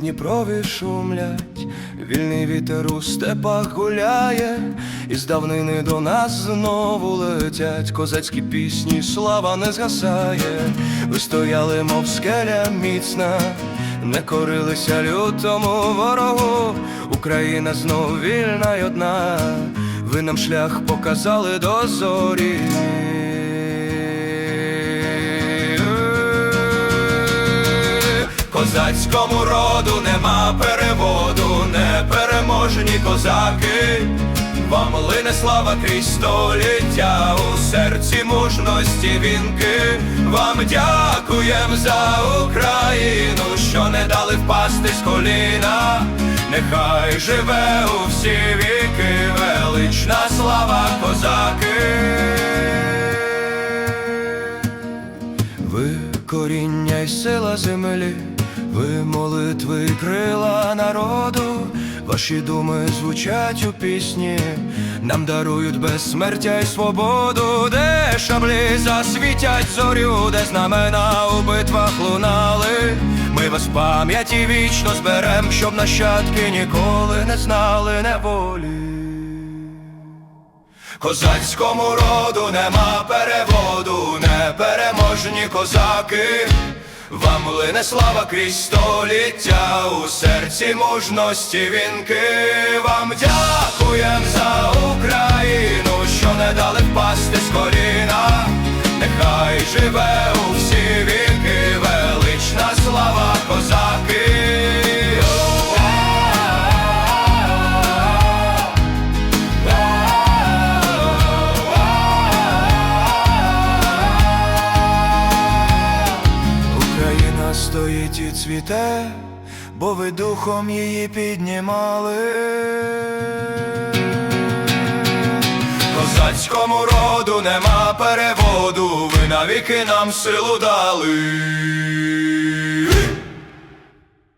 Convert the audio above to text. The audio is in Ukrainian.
Дніпрові шумлять, вільний вітер у степах гуляє, і з давнини до нас знову летять козацькі пісні, слава не згасає. Ви стояли, мов скеля міцна, не корилися лютому ворогу. Україна знов вільна й одна. Ви нам шлях показали до зорі. Козацькому роду нема переводу, непереможні козаки. Вам лине слава крізь століття, у серці мужності вінки. Вам дякуєм за Україну, що не дали впасти з коліна. Нехай живе у всі віки велична слава козаки. Коріння й сила землі, ви молитви крила народу, ваші думи звучать у пісні, нам дарують безсмертя й свободу, де шаблі засвітять зорю, де знамена у битвах лунали. Ми вас в пам'яті вічно зберем, щоб нащадки ніколи не знали неволі. Козацькому роду нема переводу, непереможні козаки. Вам лине слава крізь століття, у серці мужності вінки. Вам дякуєм за Україну, що не дали впасти з коліна. Нехай живе у всі віки стоїть і цвіте, бо ви духом її піднімали. Козацькому роду нема переводу, ви навіки нам силу дали.